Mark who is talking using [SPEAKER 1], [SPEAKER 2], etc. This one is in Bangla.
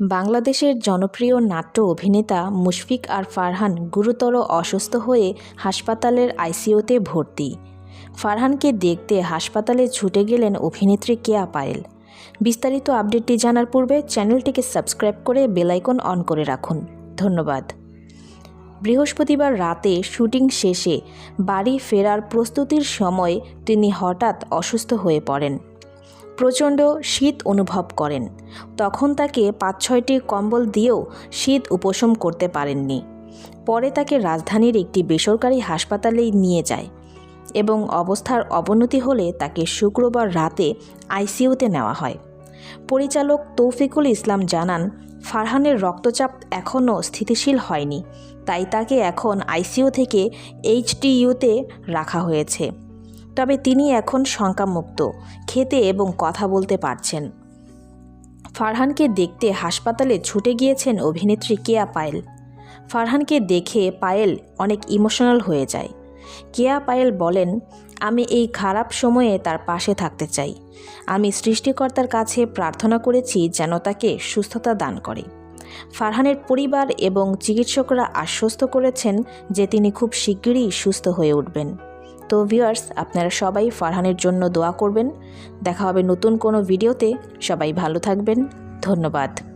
[SPEAKER 1] বাংলাদেশের জনপ্রিয় নাট্য অভিনেতা মুশফিক আর ফারহান গুরুতর অসুস্থ হয়ে হাসপাতালের আইসিইউতে ভর্তি। ফারহানকে দেখতে হাসপাতালে ছুটে গেলেন অভিনেত্রী কেয়া পায়েল। বিস্তারিত আপডেটটি জানার পূর্বে চ্যানেলটিকে সাবস্ক্রাইব করে বেলাইকন অন করে রাখুন। ধন্যবাদ। বৃহস্পতিবার রাতে শুটিং শেষে বাড়ি ফেরার প্রস্তুতির সময় তিনি হঠাৎ অসুস্থ হয়ে পড়েন। প্রচণ্ড শীত অনুভব করেন। তখন তাকে পাঁচ ছয়টি কম্বল দিয়েও শীত উপশম করতে পারেননি। পরে তাকে রাজধানীর একটি বেসরকারি হাসপাতালেই নিয়ে যায় এবং অবস্থার অবনতি হলে তাকে শুক্রবার রাতে আইসিইউতে নেওয়া হয়। পরিচালক তৌফিকুল ইসলাম জানান, ফারহানের রক্তচাপ এখনও স্থিতিশীল হয়নি, তাই তাকে এখন আইসিইউ থেকে এইচটিইউতে রাখা হয়েছে। তবে তিনি এখন শঙ্কামুক্ত, খেতে এবং কথা বলতে পারছেন। ফারহানকে দেখতে হাসপাতালে ছুটে গিয়েছেন অভিনেত্রী কেয়া পায়েল। ফারহানকে দেখে পায়েল অনেক ইমোশনাল হয়ে যায়। কেয়া পায়েল বলেন, আমি এই খারাপ সময়ে তার পাশে থাকতে চাই। আমি সৃষ্টিকর্তার কাছে প্রার্থনা করেছি যেন তাকে সুস্থতা দান করে। ফারহানের পরিবার এবং চিকিৎসকরা আশ্বস্ত করেছেন যে তিনি খুব শিগগিরই সুস্থ হয়ে উঠবেন। তো ভিউয়ার্স আপনারা সবাই ফারহানের জন্য দোয়া করবেন। দেখা হবে নতুন কোনো ভিডিওতে সবাই ভালো থাকবেন। ধন্যবাদ।